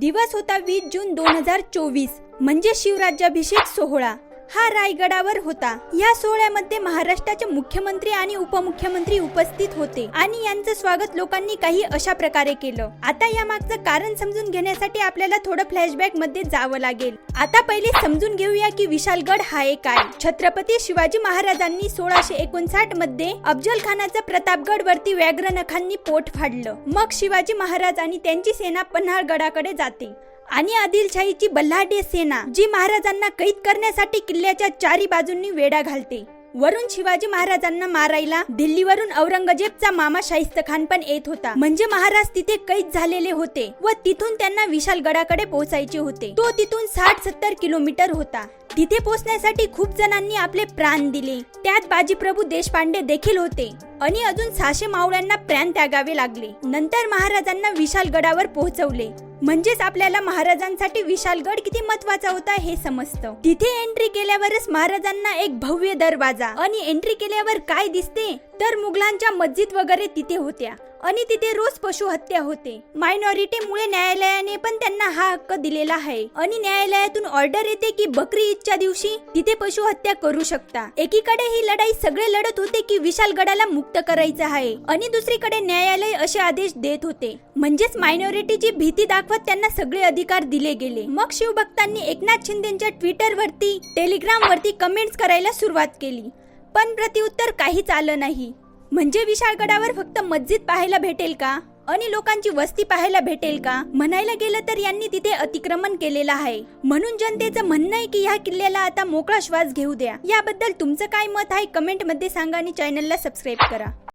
दिवस होता वीस जून दोन हजार चोवीस म्हणजे शिवराज्याभिषेक सोहळा. हा रायगडावर होता. या सोहळ्यामध्ये महाराष्ट्राचे मुख्यमंत्री आणि उपमुख्यमंत्री उपस्थित होते आणि यांचं स्वागत लोकांनी काही अशा प्रकारे केलं. आता या मागचं कारण समजून घेण्यासाठी आपल्याला थोडं फ्लॅशबॅकमध्ये जावं लागेल. आता पहिले समजून घेऊया की विशालगड हा एक काय छत्रपती शिवाजी महाराजांनी सोळाशे एकोणसाठमध्ये अफजल खानाचं प्रतापगड वरती व्याघ्रनखांनी पोट फाडलं. मग शिवाजी महाराज आणि त्यांची सेना पन्हाळगडाकडे जाते. आणि आदिलशाहीची बल्लाढ्य सेना जी महाराजांना कैद करण्यासाठी किल्ल्याच्या चारी बाजूंनी वेढा घालते. वरून शिवाजी महाराजांना मारायला दिल्लीवरून औरंगजेबचा मामा शाहिस्त खान पण येत होता. म्हणजे महाराज तिथे कैद झालेले होते व तिथून त्यांना विशालगडाकडे पोहोचायचे होते. तो तिथून साठ सत्तर किलोमीटर होता. तिथे पोहोचण्यासाठी खूप जणांनी आपले प्राण दिले. त्यात बाजीप्रभू देशपांडे देखील होते. आणि अजून सहाशे मावळ्यांना प्राण त्यागावे लागले. नंतर महाराजांना विशालगडावर पोहोचवले. म्हणजेच आपल्याला महाराजांसाठी विशालगड किती महत्त्वाचा होता हे समजतं. तिथे एंट्री केल्यावरच महाराजांना एक भव्य दरवाजा आणि एंट्री केल्यावर काय दिसते? तर मुघलांच्या मस्जिद वगैरे तिथे होत्या आणि तिथे रोज पशु हत्या होते. मायनॉरिटी मुळे न्यायालयाने पण त्यांना हा हक्क दिलेला आहे. आणि न्यायालयातून ऑर्डर येते की बकरी ईदच्या दिवशी तिथे पशु हत्या करू शकता. एकीकडे ही लढाई सगळे लढत होते की विशालगडाला मुक्त करायचं आहे. आणि दुसरीकडे न्यायालय असे आदेश देत होते. म्हणजेच मायनॉरिटीची भीती मार्फत त्यांना सगळे अधिकार दिले गेले. मग शिवभक्तांनी एकनाथ शिंदेच्या ट्विटर वरती टेलिग्राम वरती कमेंट्स करायला सुरुवात केली. पण प्रत्युत्तर काहीच आलं नाही. म्हणजे विशाळगडावर फक्त मस्जिद पाहायला भेटेल का? आणि लोकांची वस्ती पाहायला भेटेल का? म्हणायला गेलं तर यांनी तिथे अतिक्रमण केलेलं आहे. म्हणून जनतेचं म्हणणं आहे की ह्या किल्ल्याला आता मोकळा श्वास घेऊ द्या. याबद्दल तुमचं काय मत आहे? कमेंटमध्ये सांगा आणि चॅनलला सबस्क्राईब करा.